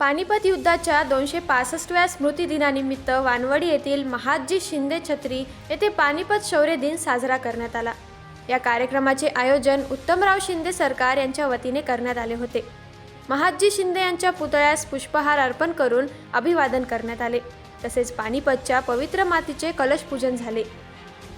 पानिपत युद्धाच्या दोनशे पासष्टव्या स्मृतिदिनानिमित्त वानवडी येथील महादजी शिंदे छत्री येथे पानिपत शौर्य दिन साजरा करण्यात आला. या कार्यक्रमाचे आयोजन उत्तमराव शिंदे सरकार यांच्या वतीने करण्यात आले होते. महादजी शिंदे यांच्या पुतळ्यास पुष्पहार अर्पण करून अभिवादन करण्यात आले. तसेच पानिपतच्या पवित्र मातीचे कलशपूजन झाले.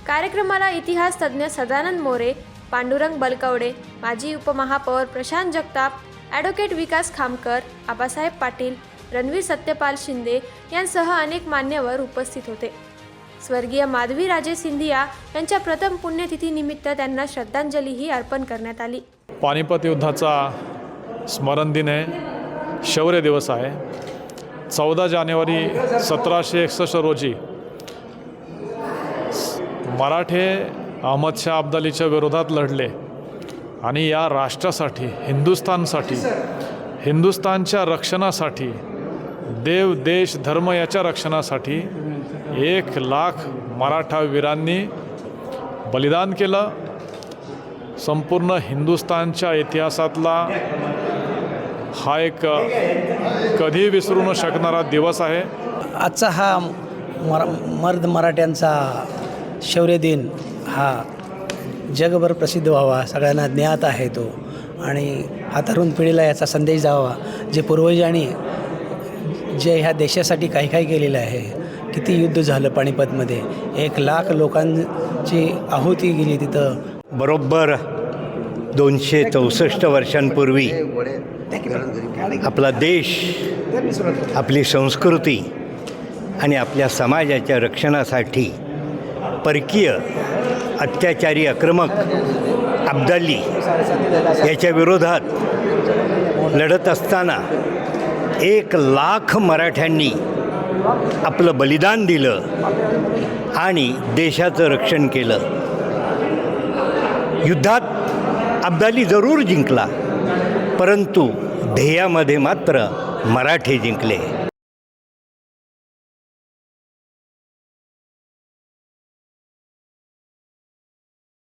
कार्यक्रमाला इतिहास तज्ज्ञ सदानंद मोरे पांडुरंग बलकवडे माजी उपमहापौर प्रशांत जगताप ॲडव्होकेट विकास खामकर आबासाहेब पाटील रणवीर सत्यपाल शिंदे यांसह अनेक मान्यवर उपस्थित होते. स्वर्गीय माधवी राजे सिंधिया यांच्या प्रथम पुण्यतिथीनिमित्त त्यांना श्रद्धांजलीही अर्पण करण्यात आली. पानिपत युद्धाचा स्मरण दिन आहे शौर्य दिवस आहे. चौदा जानेवारी सतराशे एकसष्ट रोजी मराठे अहमदशाह अब्दालीच्या विरोधात लढले. आणि या राष्ट्रासाठी हिंदुस्थानसाठी हिंदुस्थानच्या रक्षणासाठी देव देश धर्म याच्या रक्षणासाठी एक लाख मराठा वीरांनी बलिदान केलं. संपूर्ण हिंदुस्थानच्या इतिहासातला हा एक कधी विसरू न शकणारा दिवस आहे. आजचा हा मरा मर्द मराठ्यांचा शौर्य दिन हा जगभर प्रसिद्ध व्हावा सगळ्यांना ज्ञात आहे तो. आणि हा तरुण पिढीला याचा संदेश जावा जे पूर्वजांनी जे ह्या देशासाठी काही काही केलेलं आहे. किती युद्ध झालं पाणीपतमध्ये एक लाख लोकांची आहुती गेली तिथं. बरोबर दोनशे चौसष्ट वर्षांपूर्वी आपला देश आपली संस्कृती आणि आपल्या समाजाच्या रक्षणासाठी परकीय अत्याचारी आक्रमक अब्दाली याच्या विरोधात लढत असताना एक लाख मराठ्यांनी आपलं बलिदान दिलं आणि देशाचं रक्षण केलं. युद्धात अब्दाली जरूर जिंकला परंतु ध्येयामध्ये मात्र मराठे जिंकले.